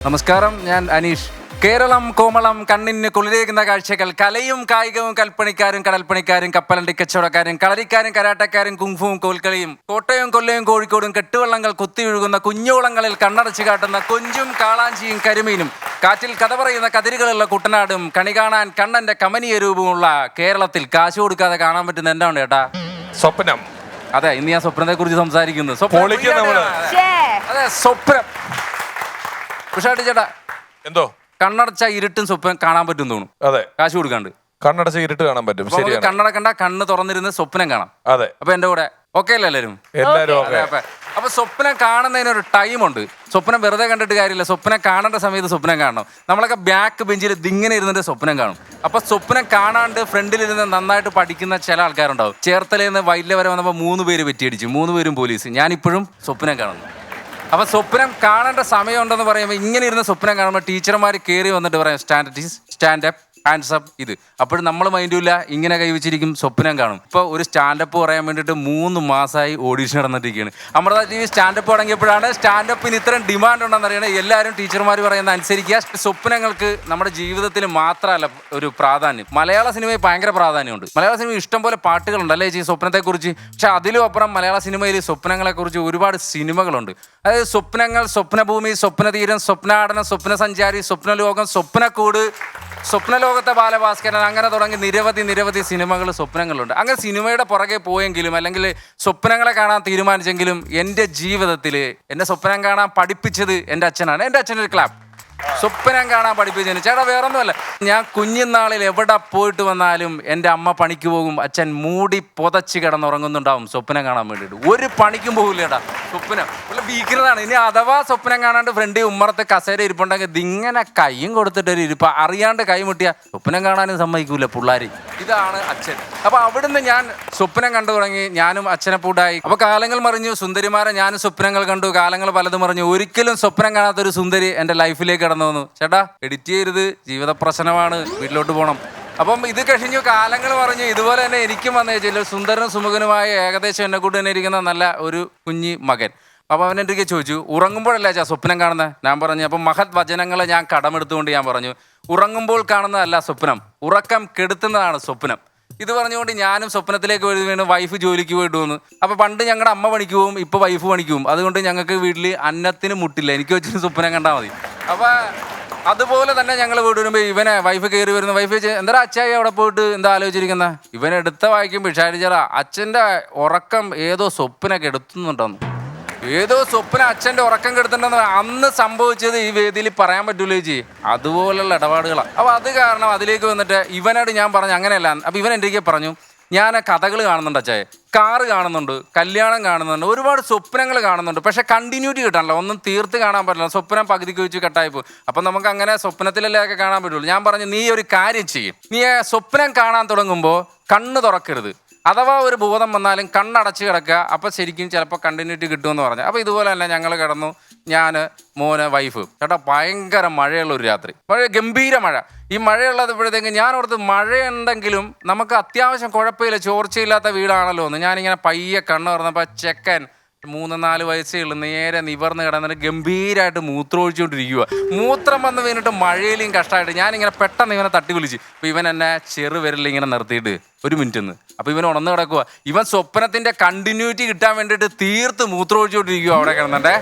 നമസ്കാരം ഞാൻ അനീഷ്. കേരളം കോമളം കണ്ണിന് കുളിരേകുന്ന കാഴ്ചകൾ കലയും കായികവും കൽപ്പണിക്കാരും കടൽപ്പണിക്കാരും കപ്പലണ്ടി കച്ചവടക്കാരും കളരിക്കാരും കരാട്ടക്കാരും കുങ്ഫുവും കോൽക്കളിയും കോട്ടയും കൊല്ലയും കോഴിക്കോടും കെട്ടുവള്ളങ്ങൾ കുത്തിയൊഴുകുന്ന കുഞ്ഞോളങ്ങളിൽ കണ്ണടച്ചു കാട്ടുന്ന കൊഞ്ചും കാളാഞ്ചിയും കരിമീനും കാറ്റിൽ കഥ പറയുന്ന കതിരുകളുള്ള കുട്ടനാടും കണി കാണാൻ കണ്ണന്റെ കമനീയ രൂപമുള്ള കേരളത്തിൽ കാശ് കൊടുക്കാതെ കാണാൻ പറ്റുന്ന എന്താണ് ചേട്ടാ? സ്വപ്നം. അതെ ഇന്ന് ഞാൻ സ്വപ്നത്തെ കുറിച്ച് സംസാരിക്കുന്നു അതെ സ്വപ്നം. ഉഷാട്ടി ചേട്ടാ എന്തോ? കണ്ണടച്ച ഇരുട്ടും സ്വപ്നം കാണാൻ പറ്റും തോന്നും അതെ. കാശ് കൊടുക്കാണ്ട്. കണ്ണടച്ച ഇരുട്ട് കാണാൻ പറ്റും. ശരിയാണ്. കണ്ണടക്കണ്ട കണ്ണ് തുറന്നിരുന്ന് സ്വപ്നം കാണാം. അതെ. അപ്പൊ എന്റെ കൂടെ. ഓക്കെ അല്ലേ എല്ലാരും? എല്ലാരും അപ്പൊ. സ്വപ്നം കാണുന്നതിന് ഒരു ടൈം ഉണ്ട്. സ്വപ്നം വെറുതെ കണ്ടിട്ട് കാര്യമില്ല. സ്വപ്നം കാണേണ്ട സമയത്ത് സ്വപ്നം കാണണം. നമ്മളൊക്കെ ബാക്ക് ബെഞ്ചിൽ ദിങ്ങനെ ഇരുന്നിട്ട് സ്വപ്നം കാണും. അപ്പൊ സ്വപ്നം കാണാണ്ട് ഫ്രണ്ടിൽ ഫ്രണ്ടിലിരുന്ന് നന്നായിട്ട് പഠിക്കുന്ന ചില ആൾക്കാരുണ്ടാവും. ചേർത്തലയിൽ നിന്ന് വൈറ്റില വരെ വന്നപ്പോൾ മൂന്ന് പേര് പറ്റിയടിച്ചു മൂന്ന് പേരും പോലീസ്. ഞാനിപ്പോഴും സ്വപ്നം കാണുന്നു. അപ്പൊ സ്വപ്നം കാണേണ്ട സമയമുണ്ടെന്ന് പറയുമ്പോൾ ഇങ്ങനെ ഇരുന്ന സ്വപ്നം കാണുമ്പോൾ ടീച്ചർമാർ കയറി വന്നിട്ട് പറയാം stand stand up hands up ഇത്. അപ്പോഴും നമ്മൾ മൈൻഡില്ല ഇങ്ങനെ കൈവച്ചിരിക്കും സ്വപ്നം കാണും. ഇപ്പോൾ ഒരു സ്റ്റാൻഡപ്പ് പറയാൻ വേണ്ടിയിട്ട് മൂന്ന് മാസമായി ഓഡീഷൻ നടന്നിട്ടിരിക്കുകയാണ്. അമൃത ടി വി സ്റ്റാൻഡപ്പ് തുടങ്ങിയപ്പോഴാണ് സ്റ്റാൻഡപ്പിന് ഇത്രയും ഡിമാൻഡ് ഉണ്ടെന്ന് അറിയണത് എല്ലാവരും ടീച്ചർമാർ പറയുന്ന അനുസരിക്കുക. സ്വപ്നങ്ങൾക്ക് നമ്മുടെ ജീവിതത്തിൽ മാത്രമല്ല ഒരു പ്രാധാന്യം. മലയാള സിനിമയിൽ ഭയങ്കര പ്രാധാന്യമുണ്ട്. മലയാള സിനിമ ഇഷ്ടം പോലെ പാട്ടുകളുണ്ട് അല്ലേ ചേച്ചി സ്വപ്നത്തെക്കുറിച്ച്? പക്ഷെ അതിലും അപ്പുറം മലയാള സിനിമയിൽ സ്വപ്നങ്ങളെക്കുറിച്ച് ഒരുപാട് സിനിമകളുണ്ട്. അതായത് സ്വപ്നങ്ങൾ സ്വപ്നഭൂമി സ്വപ്നതീരം സ്വപ്നാടനം സ്വപ്നസഞ്ചാരി സ്വപ്നലോകം സ്വപ്നക്കൂട് സ്വപ്നലോകത്തെ ബാലഭാസ്കരൻ അങ്ങനെ തുടങ്ങി നിരവധി നിരവധി സിനിമകൾ സ്വപ്നങ്ങളുണ്ട്. അങ്ങനെ സിനിമയുടെ പുറകെ പോയെങ്കിലും അല്ലെങ്കിൽ സ്വപ്നങ്ങളെ കാണാൻ തീരുമാനിച്ചെങ്കിലും എന്റെ ജീവിതത്തിൽ എന്റെ സ്വപ്നം കാണാൻ പഠിപ്പിച്ചത് എന്റെ അച്ഛനാണ്. എന്റെ അച്ഛനൊരു ക്ലാപ്പ് സ്വപ്നം കാണാൻ പഠിപ്പിച്ചതിന്. ചേട്ടാ വേറൊന്നുമല്ല. ഞാൻ കുഞ്ഞുനാളിൽ എവിടെ പോയിട്ട് വന്നാലും എന്റെ അമ്മ പണിക്ക് പോകും അച്ഛൻ മൂടി പുതച്ച് കിടന്നുറങ്ങുന്നുണ്ടാവും സ്വപ്നം കാണാൻ വേണ്ടിയിട്ട്. ഒരു പണിക്കും പോകില്ല ചേട്ടാ സ്വപ്നം. ഉള്ള ഭീകരതാണ് ഇനി അഥവാ സ്വപ്നം കാണാണ്ട് ഫ്രണ്ട് ഉമ്മറത്തെ കസേര ഇരിപ്പുണ്ടെങ്കിൽ ഇതിങ്ങനെ കൈയും കൊടുത്തിട്ട് ഒരു ഇരിപ്പ്. അറിയാണ്ട് കൈ മുട്ടിയ സ്വപ്നം കാണാനും സമ്മതിക്കൂല പിള്ളേർ ഇതാണ് അച്ഛൻ. അപ്പൊ അവിടുന്ന് ഞാൻ സ്വപ്നം കണ്ടു തുടങ്ങി. ഞാനും അച്ഛനെ പൂട്ടായി. അപ്പൊ കാലങ്ങൾ മറിഞ്ഞു. സുന്ദരിമാരെ ഞാനും സ്വപ്നങ്ങൾ കണ്ടു. കാലങ്ങൾ പലതും മറിഞ്ഞു. ഒരിക്കലും സ്വപ്നം കാണാത്തൊരു സുന്ദരി എന്റെ ലൈഫിലേക്ക് കടന്നു. വന്നു ചേട്ടാ എഡിറ്റ് ചെയ്യരുത്. ജീവിത പ്രശ്നമാണ്. വീട്ടിലോട്ട് പോകണം അപ്പം ഇത് കഴിഞ്ഞു കാലങ്ങൾ പറഞ്ഞു ഇതുപോലെ തന്നെ എനിക്കും വന്നു ചില സുന്ദരനും സുമുഖനുമായ ഏകദേശം എന്നെ കൂടെ തന്നെ ഇരിക്കുന്ന നല്ല ഒരു കുഞ്ഞി മകൻ. അപ്പം അവൻ എന്റെ ചോദിച്ചു ഉറങ്ങുമ്പോഴല്ലേ ചാ സ്വപ്നം കാണുന്നത് ഞാൻ പറഞ്ഞു അപ്പം മഹത് വചനങ്ങളെ ഞാൻ കടമെടുത്തുകൊണ്ട് ഞാൻ പറഞ്ഞു ഉറങ്ങുമ്പോൾ കാണുന്നതല്ല സ്വപ്നം. ഉറക്കം കെടുത്തുന്നതാണ് സ്വപ്നം. ഇത് പറഞ്ഞുകൊണ്ട് ഞാനും സ്വപ്നത്തിലേക്ക് വഴി വീണ് വൈഫ് ജോലിക്ക് പോയിട്ട് വന്നു. അപ്പോൾ പണ്ട് ഞങ്ങളുടെ അമ്മ പണിക്ക് പോകും ഇപ്പോൾ വൈഫ് പണിക്ക് പോകും അതുകൊണ്ട് ഞങ്ങൾക്ക് വീട്ടിൽ അന്നത്തിന് മുട്ടില്ല. എനിക്ക് വെച്ചിട്ട് സ്വപ്നം കണ്ടാൽ മതി. അപ്പോൾ അതുപോലെ തന്നെ ഞങ്ങൾ വീട് വരുമ്പോൾ ഇവനെ വൈഫ് കയറി വരുന്ന വൈഫ് എന്താ അച്ഛായി അവിടെ പോയിട്ട് എന്താ ആലോചിച്ചിരിക്കുന്ന? ഇവൻ എടുത്ത വായിക്കും വിഷാരിച്ചാ അച്ഛന്റെ ഉറക്കം ഏതോ സ്വപ്നൊക്കെ എടുത്തുന്നുണ്ടെന്ന്. ഏതോ സ്വപ്ന അച്ഛന്റെ ഉറക്കം കെടുത്തിട്ടുണ്ടെന്ന് അന്ന് സംഭവിച്ചത് ഈ വേദിയിൽ പറയാൻ പറ്റൂലേ ചേച്ചി. അതുപോലുള്ള ഇടപാടുകളാണ് അപ്പോൾ അത് കാരണം അതിലേക്ക് വന്നിട്ട് ഇവനോട് ഞാൻ പറഞ്ഞു അങ്ങനെയല്ല. അപ്പോൾ ഇവൻ എന്റെ പറഞ്ഞു ഞാൻ കഥകൾ കാണുന്നുണ്ട് അച്ഛായ കാറ് കാണുന്നുണ്ട് കല്യാണം കാണുന്നുണ്ട് ഒരുപാട് സ്വപ്നങ്ങൾ കാണുന്നുണ്ട്. പക്ഷേ കണ്ടിന്യൂറ്റി കിട്ടാനല്ല. ഒന്നും തീർത്ത് കാണാൻ പറ്റില്ല. സ്വപ്നം പകുതിക്ക് വെച്ച് കട്ടായി പോകും അപ്പം നമുക്ക് അങ്ങനെ സ്വപ്നത്തിലല്ലേ ഒക്കെ കാണാൻ പറ്റുള്ളൂ. ഞാൻ പറഞ്ഞു നീ ഒരു കാര്യം ചെയ്യും. നീ സ്വപ്നം കാണാൻ തുടങ്ങുമ്പോൾ കണ്ണ് തുറക്കരുത്. അഥവാ ഒരു ഭൂതം വന്നാലും കണ്ണടച്ച് കിടക്കുക. അപ്പോൾ ശരിക്കും ചിലപ്പോൾ കണ്ടിന്യൂറ്റി കിട്ടുമെന്ന് പറഞ്ഞു. അപ്പോൾ ഇതുപോലെ തന്നെ ഞങ്ങൾ കിടന്നു. ഞാൻ മോന് വൈഫ് ചേട്ടാ ഭയങ്കര മഴയുള്ള ഒരു രാത്രി. മഴ ഗംഭീര മഴ. ഈ മഴയുള്ളപ്പോഴത്തേക്ക് ഞാൻ ഓർത്ത് മഴയുണ്ടെങ്കിലും നമുക്ക് അത്യാവശ്യം കുഴപ്പമില്ല. ചോർച്ചയില്ലാത്ത വീടാണല്ലോ എന്ന്. ഞാനിങ്ങനെ പയ്യെ കണ്ണു തുറന്നപ്പോൾ ചെക്കൻ മൂന്ന് നാല് വയസ്സേ ഉള്ളൂ. നേരെ നിവർന്ന് കിടന്നിട്ട് ഗംഭീരമായിട്ട് മൂത്രം ഒഴിച്ചുകൊണ്ടിരിക്കുക മൂത്രം വന്ന് വീണിട്ട് മഴയിലും കഷ്ടമായിട്ട് ഞാനിങ്ങനെ പെട്ടെന്ന് ഇവനെ തട്ടി വിളിച്ച്. അപ്പോൾ ഇവൻ എന്നെ ചെറുവിരലിൽ ഇങ്ങനെ നിർത്തിയിട്ട് ഒരു മിനിറ്റ് നിന്ന് അപ്പോൾ ഇവൻ ഉണർന്ന് കിടക്കുക ഇവൻ സ്വപ്നത്തിന്റെ കണ്ടിന്യൂറ്റി കിട്ടാൻ വേണ്ടിയിട്ട് തീർത്ത് മൂത്രം ഒഴിച്ചുകൊണ്ടിരിക്കുക അവിടെ കിടന്നിട്ടേ.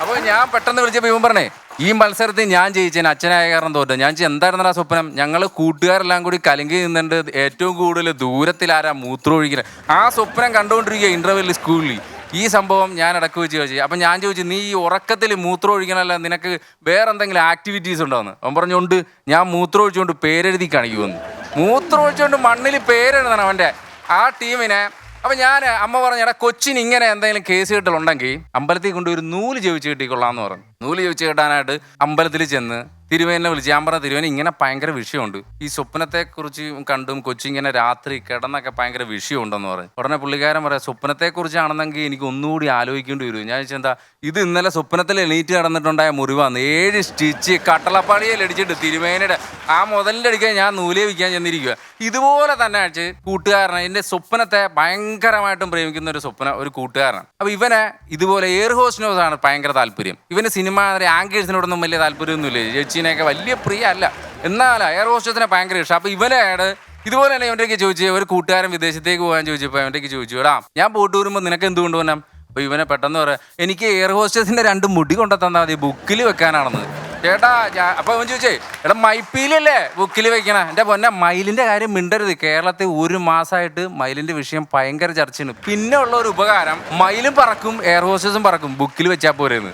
അപ്പോൾ ഞാൻ പെട്ടെന്ന് വിളിച്ചപ്പോൾ ഇവൻ പറഞ്ഞേ ഈ മത്സരത്തിൽ ഞാൻ ജയിച്ചേന് അച്ഛനായ കാരണം തോറ്റ. ഞാൻ എന്തായിരുന്നു ആ സ്വപ്നം? ഞങ്ങൾ കൂട്ടുകാരെല്ലാം കൂടി കലങ്കി നിന്നുണ്ട് ഏറ്റവും കൂടുതൽ ദൂരത്തിലാരാ മൂത്രം ഒഴിക്കുന്നത് ആ സ്വപ്നം കണ്ടുകൊണ്ടിരിക്കുക ഇന്റർവെൽ സ്കൂളിൽ ഈ സംഭവം ഞാൻ ഇടയ്ക്ക് വെച്ച് ചോദിച്ചു. അപ്പം ഞാൻ ചോദിച്ചു നീ ഈ ഉറക്കത്തിൽ മൂത്രം ഒഴിക്കണമല്ല നിനക്ക് വേറെ എന്തെങ്കിലും ആക്ടിവിറ്റീസ് ഉണ്ടോന്ന്? അവൻ പറഞ്ഞുകൊണ്ട് ഞാൻ മൂത്രം ഒഴിച്ചുകൊണ്ട് പേരെഴുതി കാണിക്കുമെന്ന്. മൂത്രം ഒഴിച്ചുകൊണ്ട് മണ്ണിൽ പേരെഴുതണം അവന്റെ. ആ ടീമിനെ അപ്പൊ ഞാൻ അമ്മ പറഞ്ഞ കൊച്ചിന് ഇങ്ങനെ എന്തെങ്കിലും കേസ് കെട്ടലുണ്ടെങ്കിൽ അമ്പലത്തിൽ കൊണ്ട് ഒരു നൂൽ ജപിച്ച് കിട്ടിക്കൊള്ളാന്ന് പറഞ്ഞു. നൂൽ ജപിച്ച് കെട്ടാനായിട്ട് അമ്പലത്തിൽ ചെന്ന് തിരുവേനെ വിളിച്ച്. ഞാൻ പറഞ്ഞ തിരുവേന ഇങ്ങനെ ഭയങ്കര വിഷയമുണ്ട്. ഈ സ്വപ്നത്തെക്കുറിച്ച് കണ്ടും കൊച്ചു ഇങ്ങനെ രാത്രി കിടന്നൊക്കെ ഭയങ്കര വിഷയമുണ്ടെന്ന് പറഞ്ഞു ഉടനെ പുള്ളിക്കാരൻ പറയാം സ്വപ്നത്തെ കുറിച്ചാണെന്നെങ്കിൽ എനിക്ക് ഒന്നുകൂടി ആലോചിക്കേണ്ടി വരും. ഞാൻ എന്താ ഇത് ഇന്നലെ സ്വപ്നത്തിൽ എണീറ്റ് നടന്നിട്ടുണ്ടായ മുറിവാന്ന്? ഏഴ് സ്റ്റിച്ച് കട്ടളപ്പാളിയിൽ അടിച്ചിട്ട് തിരുവേനയുടെ ആ മുതലിന്റെ അടിക്കാൻ ഞാൻ നൂലേ വിൽക്കാൻ ചെന്നിരിക്കുക ഇതുപോലെ തന്നെ അടിച്ച് കൂട്ടുകാരനെ എന്റെ സ്വപ്നത്തെ ഭയങ്കരമായിട്ടും പ്രേമിക്കുന്ന ഒരു സ്വപ്ന ഒരു കൂട്ടുകാരനാണ്. അപ്പൊ ഇവനെ ഇതുപോലെ എയർ ഹോസ്റ്റിനോസാണ് ഭയങ്കര താല്പര്യം. ഇവന് സിനിമ ആങ്കേഴ്സിനോടൊന്നും വലിയ താല്പര്യമൊന്നുമില്ല. ചേച്ചീനെയൊക്കെ വലിയ പ്രിയ അല്ല എന്നാൽ എയർ ഹോസ്റ്റസിനെ ഭയങ്കര ഇഷ്ടം. അപ്പൊ ഇവനാണ് ഇതുപോലെ തന്നെ ഇവന്റെ ചോദിച്ചു? ഒരു കൂട്ടുകാരൻ വിദേശത്തേക്ക് പോകാൻ ചോദിച്ചപ്പോൾ അവന്റെ ചോദിച്ചു. എടാ ഞാൻ പോയിട്ട് വരുമ്പോൾ നിനക്ക് എന്ത് കൊണ്ടുപോകാം അപ്പൊ ഇവനെ പെട്ടെന്ന് പറയാം എനിക്ക് എയർ ഹോസ്റ്റസിന്റെ രണ്ട് മുടി കൊണ്ടു തന്നാൽ മതി ബുക്കിൽ വെക്കാനാണെന്ന്. ചേട്ടാ ഞാൻ അപ്പൊ അവൻ ചോദിച്ചേ എടാ മൈപ്പീലല്ലേ ബുക്കിൽ വെക്കണ? എന്റെ പൊന്നെ മയിലിന്റെ കാര്യം മിണ്ടരുത്. കേരളത്തിൽ ഒരു മാസമായിട്ട് മയിലിന്റെ വിഷയം ഭയങ്കര ചർച്ചയാണ്. പിന്നെ ഉള്ള ഒരു ഉപകാരം മയിലും പറക്കും എയർ ഹോസ്റ്റസും പറക്കും ബുക്കിൽ വെച്ചാൽ പോരെന്ന്.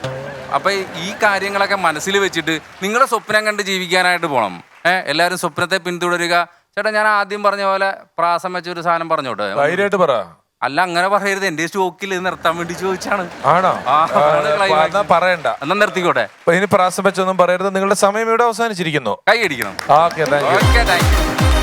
അപ്പൊ ഈ കാര്യങ്ങളൊക്കെ മനസ്സിൽ വെച്ചിട്ട് നിങ്ങളുടെ സ്വപ്നം കണ്ട് ജീവിക്കാനായിട്ട് പോകണം ഏഹ് എല്ലാവരും സ്വപ്നത്തെ പിന്തുടരുക. ചേട്ടാ ഞാൻ ആദ്യം പറഞ്ഞ പോലെ പ്രാസം വെച്ച ഒരു സാധനം പറഞ്ഞോട്ടെ? ധൈര്യമായിട്ട് പറ. അല്ല അങ്ങനെ പറയരുത്. എന്റെ സ്റ്റോക്കിൽ നിർത്താൻ വേണ്ടി ചോദിച്ചാണ്. ആണോ? ആ, ആ, അതാണ് climax. എന്നാ പറയണ്ട. എന്നാ നിർത്തിക്കോട്ടെ. ഇനി പ്രാസം വെച്ചൊന്നും പറയരുത്. നിങ്ങളുടെ സമയം ഇവിടെ അവസാനിച്ചിരിക്കുന്നു. കൈ അടിക്കണം okay thank you okay thank you